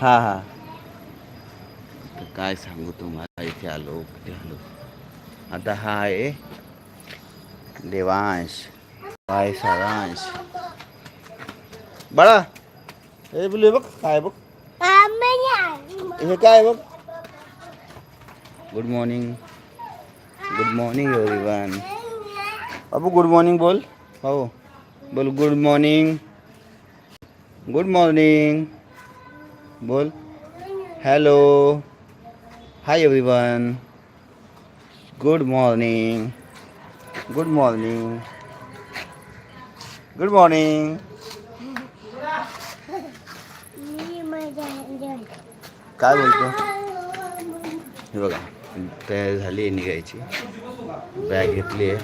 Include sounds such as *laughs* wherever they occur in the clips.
हां हां. तर काय सांगू तुम्हाला? इथे आलो कुठे आलो. आता हा आहे देवांश. काय सारांश? बाळा हे बोलू बघ काय बघ. हे काय बघ? Good morning good morning everyone बाबू गुड मॉर्निंग बोल. हो बोल गुड मॉर्निंग गुड मॉर्निंग बोल. Hello hi everyone good morning good morning good morning काय बोलतो? हे बघा तयार झाली आहे निघायची. बॅग घेतली आहे.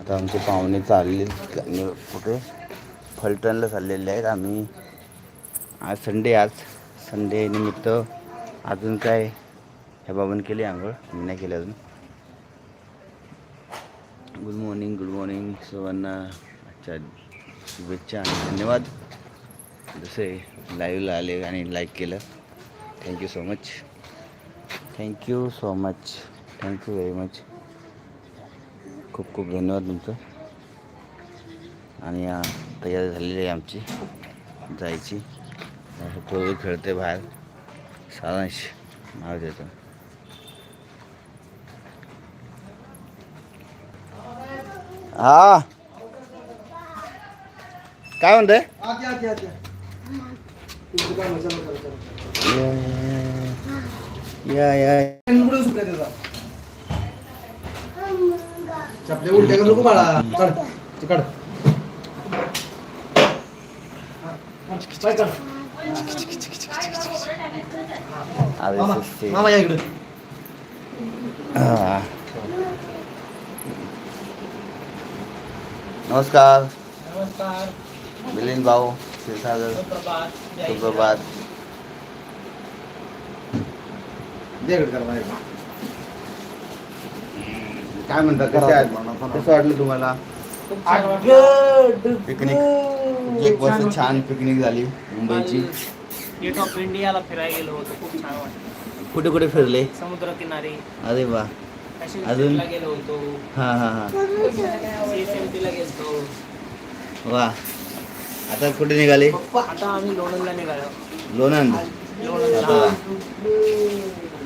आता आमचे पाहुणे चालले कुठे फलटणला चाललेले आहेत. आम्ही आज संडे आज. संडे निमित्त अजून काय ह्या बाबांनी केली आंघोळ? मी नाही केली अजून. गुड मॉर्निंग गुड मॉर्निंग सर्वांना अच्छा शुभेच्छा आणि धन्यवाद. जसे लाईव्हला आले आणि लाईक केलं. Thank you so much thank you so much thank you very much खूप खूप धन्यवाद तुमचं. आणि तयारी झालेली आहे आमची. जायची. हो, पोरं खेळते बाहेर. सारांश नाव देतो. हा. काय म्हणते या या या. उलट्या करू नको बाळा. काढ ते काढ काढ. मामा या इकडे नमस्कार नमस्कार मिलिंद भाऊ क्षीरसागर सुप्रभात काय म्हणतात आहेत कसं वाटलं तुम्हाला पिकनिक एक वर्ष छान पिकनिक झाली मुंबईची. गेट ऑफ इंडियाला फिरायला गेलो होतो खूप छान वाटलं. कुठे कुठे फिरले? समुद्र किनारे. अरे वा. अजून? गेलो होतो. हा हा हा. गेलो वा. आता कुठे निघाले? आता आम्ही लोणंदला निघालो. लोणंद.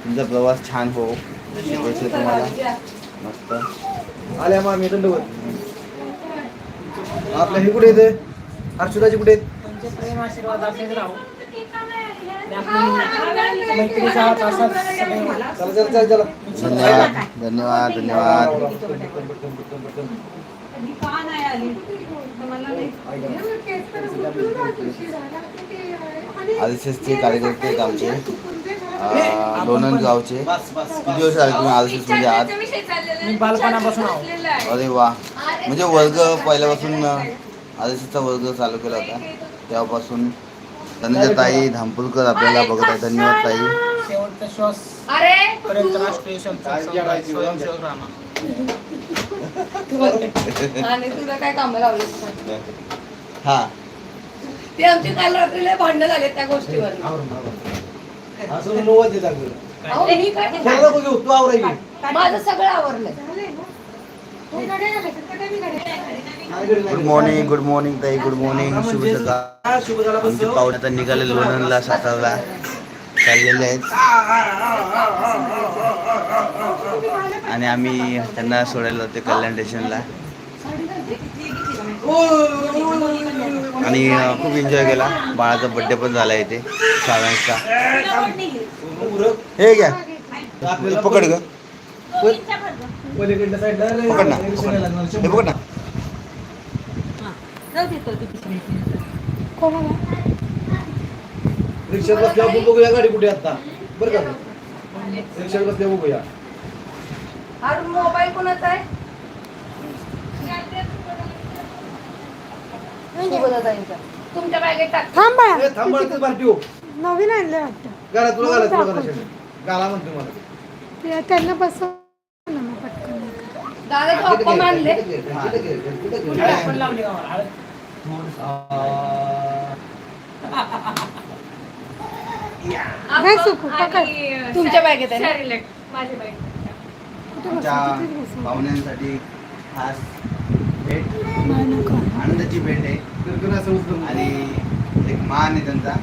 तुमचा प्रवास छान हो. तुम्हाला. मस्त. आल्या मामी दंडवत आपल्या हे कुठे येते हर्षदाची कुठे आहेत? तुमचे प्रेम आशीर्वाद असेच राहू. आणि आपली मैत्रीचा हात असाच सदैव चला चला चला चला. धन्यवाद धन्यवाद धन्यवाद. आरएसएसचे कार्यकर्ते आमचे. लोणंद गावचे किती दिवस झाले तुम्ही एसमध्ये आहात मी बालपणापासून आहो. अरे वा. म्हणजे वर्ग पहिल्यापासून एसचा वर्ग चालू केला होता. तेव्हापासून धनंजय ताई धामपुरकर आपल्याला बघत आहे धन्यवाद ताई. शेवटचा श्वास. पर्यंत राष्ट्रीय शब्द स्वयंसेवक राहणार *laughs* आणि तुला काय कामं लावली हा. ते आमची काल रात्री लय भांडणं झाले त्या गोष्टीवर आवरून आवरून. असं अहो, मी काय ते बघ माझं सगळं गुड मॉर्निंग गुड मॉर्निंग ताई गुड मॉर्निंग शुभ सकाळ शुभ झाला आमचे पाहुणे आता निघाले लोणंदला सातारला चाललेले आहेत. आणि आम्ही त्यांना सोडायला होते कल्याण स्टेशनला. आणि खूप एन्जॉय केला. बाळाचा बड्डे पण झाला इथे सारांशचा हे घ्या. पकड ग. पकड ना पकड ना. हे पकड ना. रिक्षात बसल्यावर आपण बघूया गाडी कुठे आता. बरं का? रिक्षात बसल्यावर बघूया. अरे मोबाईल कोणाचा आहे? सुभदाताईंचा. तुमच्या बॅगेत टाक थांब ए, थांब बरं, हो नवीन आणलं वाटतं गाला तुला गाला तुला गाला शेवटी. गाला म्हणतो मला ते त्यांना बसव ना मग पटकन दादा तू अप्पा मानले हळद पण लावली का मला? हळद? काय सुकू पकड तुमच्या बॅगेत आहे ना? माझ्या कुठे? तिथेच. पाहुण्यांसाठी खास भेट. आनंदाची भेट आहे. आणि एक मान आहे त्यांचा.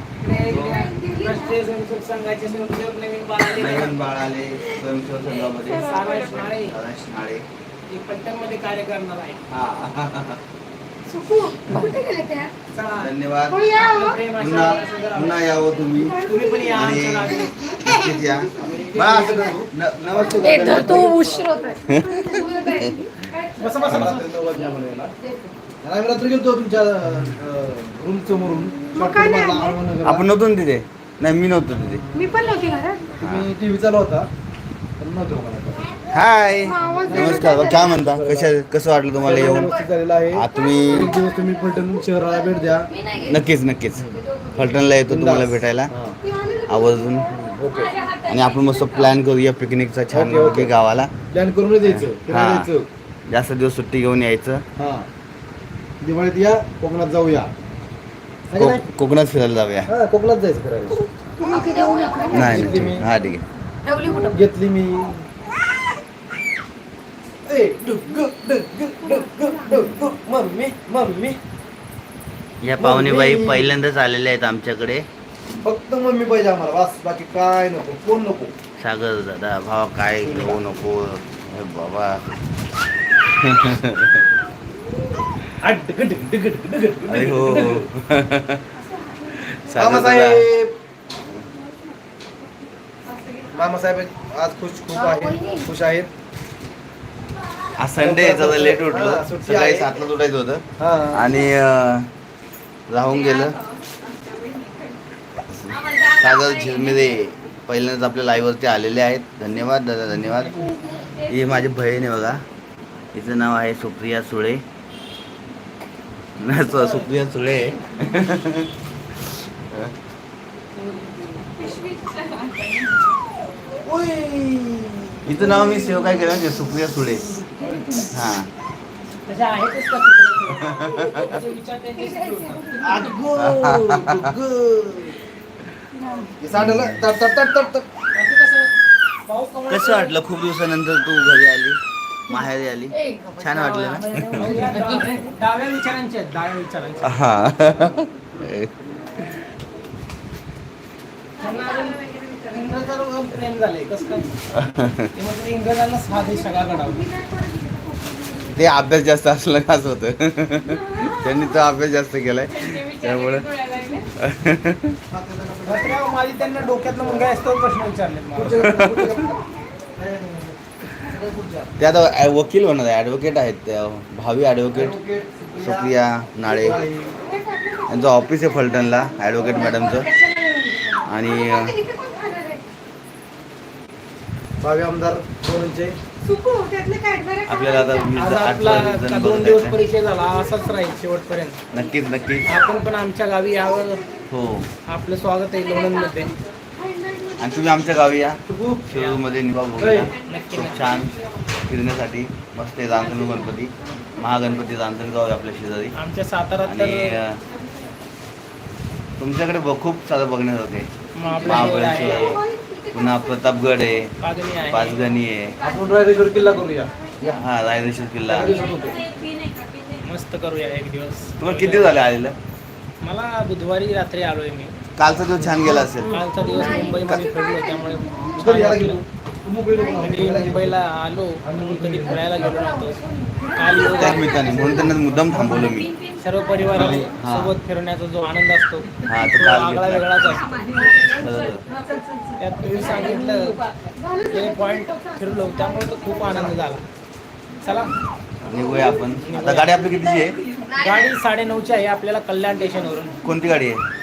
नवीन बाळ आले स्वयंसेवक संघामध्ये. नाळे. कार्य करणार आहे. हा. धन्यवाद. पुन्हा यावं तुम्ही. आणि या. नमस्ते. तू उशीर होतोय. *laughs* बसा बसा बसा. आणि आम्ही रात्री गेलतो तुमच्या रूम समोरून. मग काय नाही आणलं? तुम्ही आपण नव्हतो ना तिथे? नाही मी नव्हतो तिथे. मी पण नव्हती घरात. टीव्ही चालू होता. पण नव्हतो मला. हाय. मग आवाज देऊन नमस्कार काय काय म्हणता? कशा कसं वाटलं तुम्हाला येऊन? व्यवस्थित झालेलं आहे. आ, तुम्ही एक दिवस तुम्ही पलटण शहराला भेट द्या. नक्कीच नक्कीच. फलटणला येतो तुम्हाला भेटायला. हा. आवर्जून. ओके. आणि आपण मस्त प्लॅन करूया पिकनिकचा छान. गावाला. प्लॅन करून द्यायचं फिरायला हा. जायचं जास्त दिवस सुट्टी घेऊन यायचं. हा. दिवाळीत या कोकणात जाऊया. है का को- नाही? कोकणात फिरायला जाऊया. हा कोकणात जायचं फिरायला. नाही नाही. हा ठीक आहे. ठेवली कुठं? घेतली मी. ए, मम्मी मम्मी. या पाहुणेबाई पहिल्यांदाच आलेल्या आहेत आमच्याकडे. फक्त मम्मी पाहिजे आम्हाला बस बाकी काय नको कोण नको? सागर दादा भावा काय घेऊ नको? हे बाबा. अरे हो. मामासाहेब मामासाहेब आज खुश खूप आहेत खुश आहेत. आज संडे जरा लेट उठलो. हा, सुट्टी सकाळी आहे. सातला उठायचं होतं. हा. आणि अं, राहून गेलं. सागर झिरमिरे पहिल्यांदाच आपल्या लाईव्हवरती आलेले आहेत. धन्यवाद दादा धन्यवाद. ही माझी बहीण आहे बघा. हिचं नाव आहे सुप्रिया सुळे. सुप्रिया सुळे. हिचं नाव मी सेव काय केलं? सुप्रिया सुळे. हा. कसं वाटलं? खूप दिवसानंतर तू घरी आली? माहेरी आली. छान वाटलं ना? डाव्या डाव्या विचारांचे आहेत डाव्या विचारांचे हा. ते इंग्रजांना साधे सगळा घडावं ते अभ्यास जास्त असलं का असं होतं? त्यांनी तो अभ्यास जास्त केलाय. त्यामुळे त्यांना डोक्यातलं मुलगा असतो प्रश्न विचारले ते आता वकील होणार आहे ॲडव्होकेट आहेत त्या भावी ॲडव्होकेट सुप्रिया नाळे. यांचं ऑफिस आहे फलटणला ॲडव्होकेट मॅडमचं आणि भावी आमदार आपल्याला आता दोन दिवस. परिचय झाला असाच राहील शेवटपर्यंत. नक्कीच नक्कीच. आपण पण आमच्या गावी यावं. हो. आपलं स्वागत आहे लोणंदमध्ये. आणि तुम्ही आमच्या गावी या. शिरूरमध्ये निभा बघूया नक्की खूप छान. फिरण्यासाठी मस्त आहे गणपती. महागणपती रांजणगाव आहे आपल्या शेजारी. आमच्या साताऱ्यात आणि तुमच्याकडे खूप सारं बघण्यासारखं आहे. महाबळेश्वर पुन्हा प्रतापगड आहे. पाचगणी आहे. आपण रायगड किल्ला करूया. हा रायरेश्वर किल्ला. मस्त करूया एक दिवस. तुम्हाला किती झाले आलेलं? मला बुधवारी रात्री आलोय मी. कालचा दिवस छान गेला असेल. कालचा दिवस मुंबईमध्ये फिरलो त्यामुळे छान वाटलं. मुंबईला आलो कधी फिरायला गेलो नव्हतो. काल योग त्याच मित्राने म्हणून त्यांना मुद्दाम थांबवलं मी. सर्व परिवार हा. सोबत फिरण्याचा जो आनंद असतो हा, तो तो काल आगळा घेतला. वेगळाच असतो. त्यात तुम्ही सांगितलं ते पॉईंट फिरलो त्यामुळे तो खूप आनंद झाला. चला. निघूया आपण. आता गाडी आपली कितीची आहे? गाडी साडेनऊची आहे आपल्याला कल्याण स्टेशनवरून कोणती गाडी आहे?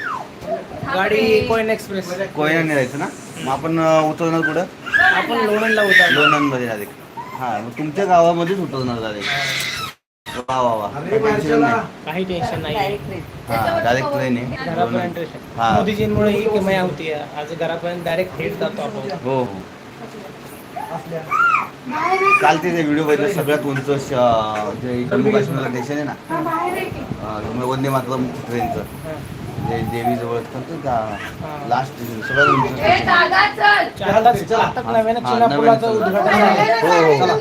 गाडी कोइन एक्सप्रेस. कोयना जायचं ना? मग आपण अं, उतरणार कुठं? आपण लोणंदला उतरलो लोणंदमध्ये डायरेक्ट. हा मग तुमच्या गावामध्येच उतरणार डायरेक्ट. वा वा वा. काही टेन्शन. नाही. काही टेन्शन नाही. हा डायरेक्ट ट्रेन आहे. घरापर्यंत लोणंद. स्टेशन हा. मोदीजींमुळे ही किमया होती. आज घरापर्यंत डायरेक्ट थेट जातो आपण. हो हो. काल ते व्हिडिओ बघितलं. सगळ्यात उंच श- जे जम्मू काश्मीरला स्टेशन आहे ना? बाहेर आहे की? अं, वंदे मातरम ट्रेनचं देवीजवळ ना त्या लास्ट हा, हो हो.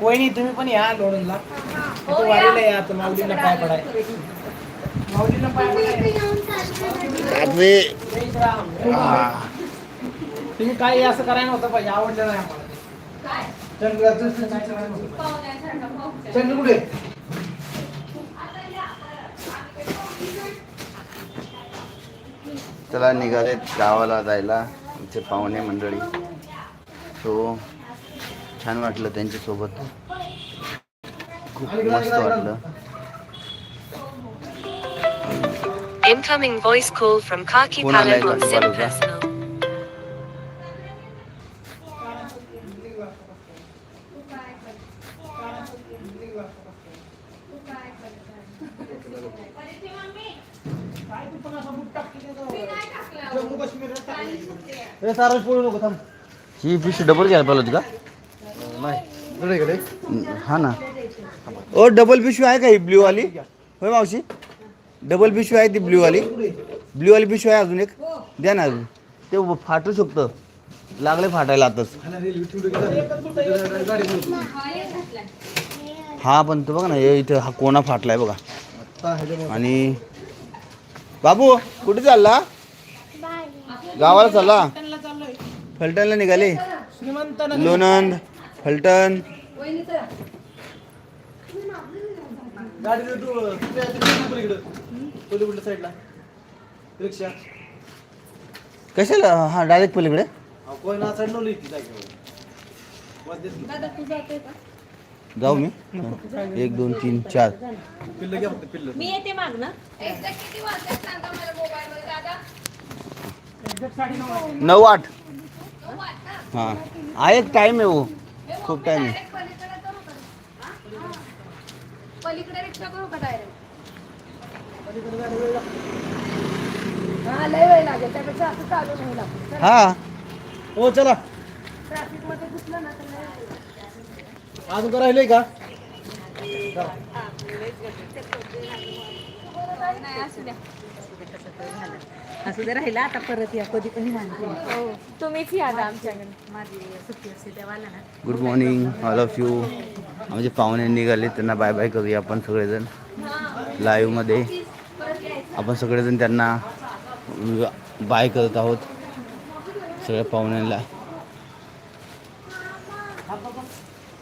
वहिनी तुम्ही पण या लोणंदला. इथं वारीला या तर माऊलीला पाय पडाय माऊलीला पाय तुम्ही काय असं करायला नव्हतं पाहिजे आवडलं नाही आम्हाला. नको. चंद्र कुठे? चला निघाले गावाला जायला आमचे पाहुणे मंडळी. सो छान वाटलं त्यांच्यासोबत. खूप मस्त वाटलं. इनकमिंग *laughs* ए, सारस पळू नको थांब. ही फिश डबल घ्यायला पाहिजे होती का? नाही. इकडे इकडे. हा ना. ओ डबल पिशवी आहे का ही ब्ल्यू वाली? होय मावशी? डबल पिशवी आहे ती ब्ल्यू वाली. ब्ल्यू वाली पिशवी आहे अजून एक. द्या ना अजून. ते फाटू शकतं. लागले फाटायला आताच. हा पण तो बघा ना हे इथं हा कोणा फाटलाय बघा. आणि बाबू कुठे चालला? गावाला चालला? फलटणला निघाले? लोणंद फलटण. कशाला? हा डायरेक्ट पलीकडे? अहो, कोण जाऊ मी. एक दोन तीन चार. पिल्लं घ्या फक्त पिल्लं मी येते माग ना. एकदा किती वाजता सांगा मला मोबाईल वर दादा नऊ आठ हा हा एक टाइम आहे हो हे खूप टाइम आहे? हा? हा चालू हा. हो ट्रॅफिकमध्ये घुसलं ना तर लय वेळ लागेल. अजून का? असू राहिला आता परत या कधी कधी मानते तुम्हीच या आता आमच्याकडे. माझी सुट्टी असते तेव्हा आला ना. Good morning all of you आमचे पाहुणे निघाले त्यांना बाय बाय करूया आपण सगळेजण. लाईव्हमध्ये आपण सगळेजण त्यांना बाय करत आहोत. सगळ्या पाहुण्यांना.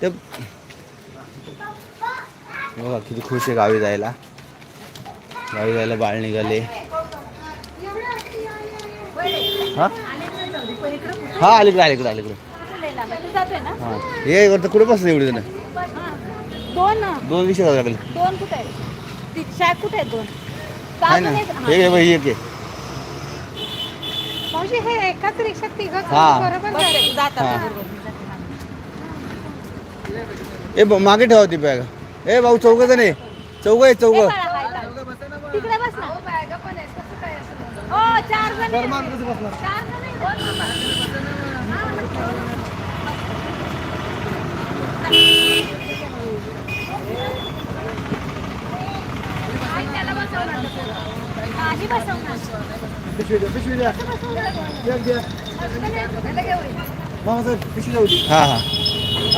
ते बघा किती खुश आहे गावी जायला. गावी जायला बाळ निघाले. हा? हा अलीकडे अलीकडे अलीकडे जातोय ना हा. हे वरतं कुठे बसलं एवढी जण? दोन दोन विषय लागले. दोन कुठे आहेत ती शाळेत कुठे आहेत दोन आहे ना. एक- हे घे बाई, हे घे. मावशी हे एकाच रिक्षात तिघं हा. बरोबर बरं, जाते. जातात. ए ब- मागे ठेवा ती बॅग ए भाऊ चौघ जण आहे चौघ आहे चौघ चाल. तिकडे बस ना हो बॅगा पण आहेत कसं काय असं हो चार जण चार जण. दोन नंबर. द्या द्या द्या, द्या. द्या हा हा.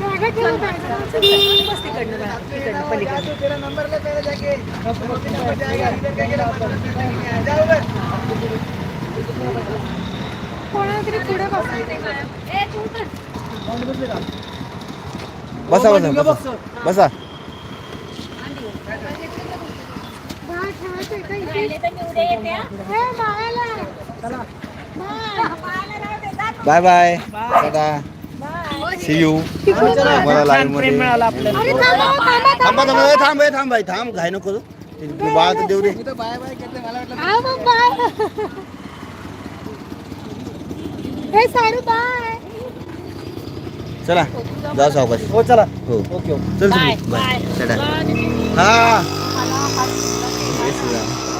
जा, जा, जा, नीचे. बॅगा ठेवून जायचं. बस तिकडनं बघा, तिकडनं पलीकडनं. जा, तेरा नंबर ले पहले जाके. मोती नंबर जाएगा, इधर करके ना, मतलब इधर करके आ. जा उधर. कोणाला तरी पुढे? बसा हो, बसा बसा बस. हा. Bye bye tata see you मला लाईव्हमध्ये. थांबा, थांबा, थांबा थांबा. ए, थांब ए, थांब बाई थांब घाई नको. ते बाळ तर देऊ दे. हा, सारू बाय. चला जा सावकाश. हो चला. हो. Okay okay. चल तुम्ही बाय हा. जय श्रीराम